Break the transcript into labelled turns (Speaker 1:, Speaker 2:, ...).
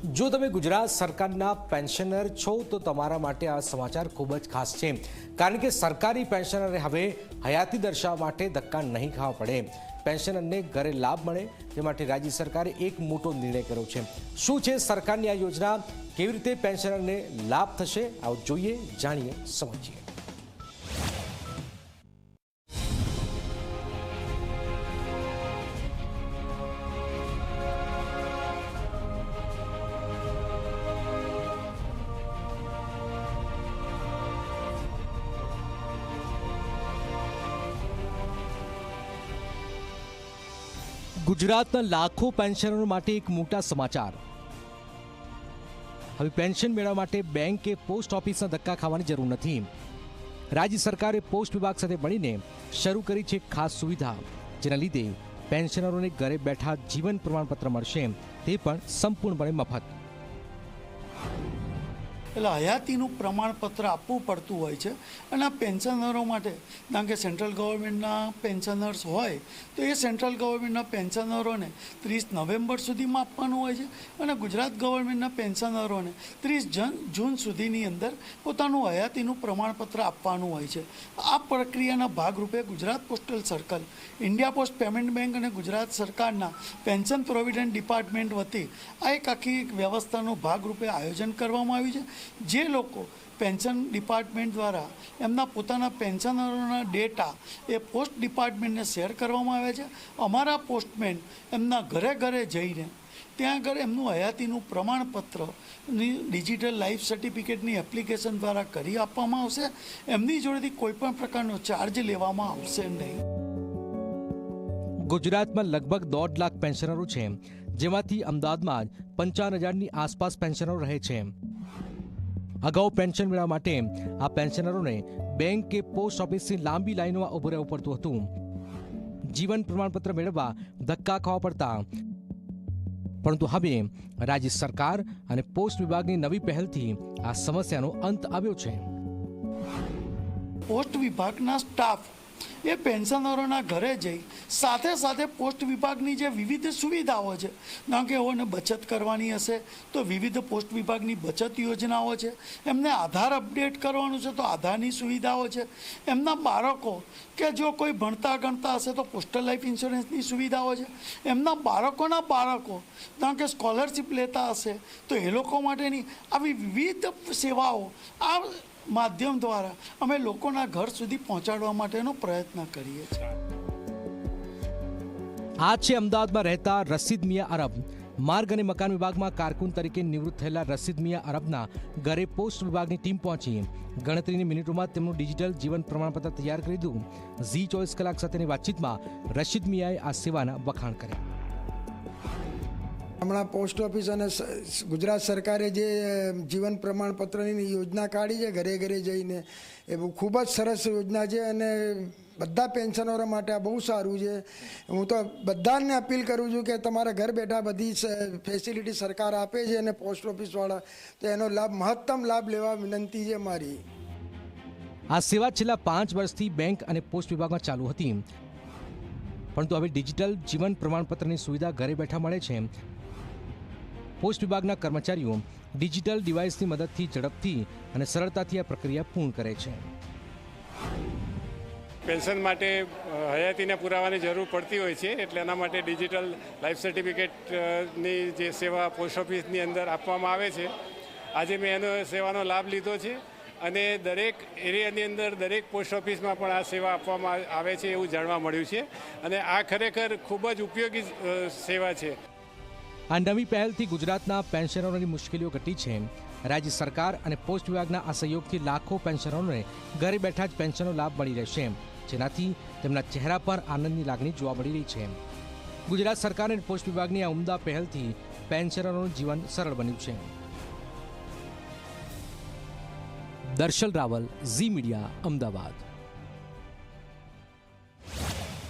Speaker 1: જો તમે ગુજરાત સરકારના પેન્શનર છો, તો તમારા માટે આ સમાચાર ખૂબ જ ખાસ છે. કારણ કે સરકારી પેન્શનરે હવે હયાતી દર્શાવવા માટે ધક્કા નહીં ખાવા પડે. પેન્શનરને ઘરે લાભ મળે, તે માટે રાજ્ય સરકારે એક મોટો નિર્ણય કર્યો છે. શું છે સરકારની આ યોજના? કેવી રીતે પેન્શનરને લાભ થશે? આવું જોઈએ, જાણીએ, સમજીએ. ગુજરાતના લાખો પેન્શનરો માટે એક મોટા સમાચાર. હવે પેન્શન મેળવવા માટે બેંક કે પોસ્ટ ઓફિસના ધક્કા ખાવાની જરૂર નથી. રાજ્ય સરકારે પોસ્ટ વિભાગ સાથે મળીને શરૂ કરી છે ખાસ સુવિધા, જેના લીધે પેન્શનરોને ઘરે બેઠા જીવન પ્રમાણપત્ર મળશે, તે પણ સંપૂર્ણપણે મફત.
Speaker 2: એટલે હયાતીનું પ્રમાણપત્ર આપવું પડતું હોય છે અને આ પેન્શનરો માટે, કારણ કે સેન્ટ્રલ ગવર્મેન્ટના પેન્શનર્સ હોય, તો એ સેન્ટ્રલ ગવર્મેન્ટના પેન્શનરોને ત્રીસ નવેમ્બર સુધીમાં આપવાનું હોય છે અને ગુજરાત ગવર્મેન્ટના પેન્શનરોને ત્રીસ જન, જૂન સુધીની અંદર પોતાનું હયાતીનું પ્રમાણપત્ર આપવાનું હોય છે. આ પ્રક્રિયાના ભાગરૂપે Gujarat postal circle, India post payment bank અને ગુજરાત સરકારના પેન્શન પ્રોવિડન્ટ ડિપાર્ટમેન્ટ વતી આ એક આખી વ્યવસ્થાનો ભાગરૂપે આયોજન કરવામાં આવ્યું છે. જે લોકો પેન્શન ડિપાર્ટમેન્ટ દ્વારા એમના પોતાના પેન્શનરોના ડેટા એ પોસ્ટ ડિપાર્ટમેન્ટને શેર કરવામાં આવે છે. અમારા પોસ્ટમેન એમના ઘરે ઘરે જઈને ત્યાં આગળ એમનું હયાતીનું પ્રમાણપત્રની ડિજિટલ લાઈફ સર્ટિફિકેટની એપ્લિકેશન દ્વારા કરી આપવામાં આવશે. એમની જોડેથી કોઈપણ પ્રકારનો ચાર્જ લેવામાં આવશે નહીં.
Speaker 1: ગુજરાતમાં લગભગ દોઢ લાખ પેન્શનરો છે, જેમાંથી અમદાવાદમાં પંચાવન હજારની આસપાસ પેન્શનરો રહે છે. અગાઉ પેન્શન મેળવવા માટે આ પેન્શનરોને બેંક કે પોસ્ટ ઓફિસની લાંબી લાઈનોમાં ઊભું રહેવું પડતું હતું. જીવન પ્રમાણપત્ર મેળવવા ધક્કા ખાવા પડતા. પરંતુ હવે રાજ્ય સરકાર અને પોસ્ટ વિભાગની નવી પહેલથી આ સમસ્યાનો અંત આવ્યો છે.
Speaker 2: પોસ્ટ વિભાગના સ્ટાફ એ પેન્શનરોના ઘરે જઈ સાથે સાથે પોસ્ટ વિભાગની જે વિવિધ સુવિધાઓ છે, કારણ કે એઓને બચત કરવાની હશે, તો વિવિધ પોસ્ટ વિભાગની બચત યોજનાઓ છે, એમને આધાર અપડેટ કરવાનું છે, તો આધારની સુવિધાઓ છે. એમના બાળકો કે જો કોઈ ભણતા ગણતા હશે, તો પોસ્ટલ લાઈફ ઇન્સ્યોરન્સની સુવિધાઓ છે. એમના બાળકોના બાળકો, કારણ કે સ્કોલરશિપ લેતા હશે, તો એ લોકો માટેની આવી વિવિધ સેવાઓ આ માધ્યમ દ્વારા અમે લોકોના ઘર સુધી પહોંચાડવા માટેનો પ્રયત્ન કરીએ છીએ.
Speaker 1: આ છે અમદાવાદમાં રહેતા રસીદ મિયા અરબ. માર્ગ અને મકાન વિભાગમાં કારકુન તરીકે નિવૃત્ત થયેલા રસીદ મિયા અરબના ઘરે પોસ્ટ વિભાગની ટીમ પહોંચી. ગણતરીની મિનિટોમાં તેમનું ડિજિટલ જીવન પ્રમાણપત્ર તૈયાર કરી દીધું. ઝી ચોવીસ કલાક સાથેની વાતચીતમાં રશીદ મિયાએ આ સેવાના વખાણ કર્યા.
Speaker 3: હમણાં પોસ્ટ ઓફિસ અને ગુજરાત સરકારે જે જીવન પ્રમાણપત્રની યોજના કાઢી છે ઘરે ઘરે જઈને, એ ખૂબ જ સરસ યોજના છે અને બધા પેન્શનરો માટે આ બહુ સારું છે. હું તો બધાને અપીલ કરું છું કે તમારા ઘર બેઠા બધી ફેસિલિટી સરકાર આપે છે અને પોસ્ટ ઓફિસવાળા, તો એનો લાભ, મહત્તમ લાભ લેવા વિનંતી છે મારી.
Speaker 1: આ સેવા છેલ્લા પાંચ વર્ષથી બેંક અને પોસ્ટ વિભાગમાં ચાલુ હતી. પરંતુ હવે ડિજિટલ જીવન પ્રમાણપત્રની સુવિધા ઘરે બેઠા મળે છે. પોસ્ટ વિભાગના કર્મચારીઓ ડિજિટલ ડિવાઇસની મદદથી ઝડપથી અને સરળતાથી આ પ્રક્રિયા પૂર્ણ કરે છે.
Speaker 4: પેન્શન માટે હયાતીને પુરાવાની જરૂર પડતી હોય છે, એટલે એના માટે ડિજિટલ લાઈફ સર્ટિફિકેટની જે સેવા પોસ્ટ ઓફિસની અંદર આપવામાં આવે છે. આજે મેં એનો સેવાનો લાભ લીધો છે અને દરેક એરિયાની અંદર દરેક પોસ્ટ ઓફિસમાં પણ આ સેવા આપવામાં આવે છે એવું જાણવા મળ્યું છે. અને આ ખરેખર ખૂબ જ ઉપયોગી સેવા છે.
Speaker 1: આ નવી પહેલથી ગુજરાતના પેન્શનરોની મુશ્કેલીઓ ઘટી છે. રાજ્ય સરકાર અને પોસ્ટ વિભાગના આ સહયોગથી લાખો પેન્શનરોને ઘરે બેઠા જ પેન્શનનો લાભ મળી રહેશે. જેનાથી તેમના ચહેરા પર આનંદની લાગણી જોવા મળી રહી છે. ગુજરાત સરકાર અને પોસ્ટ વિભાગની આ ઉમદા પહેલથી પેન્શનરોનું જીવન સરળ બન્યું છે. Darshal Raval, Zee media, Ahmedabad.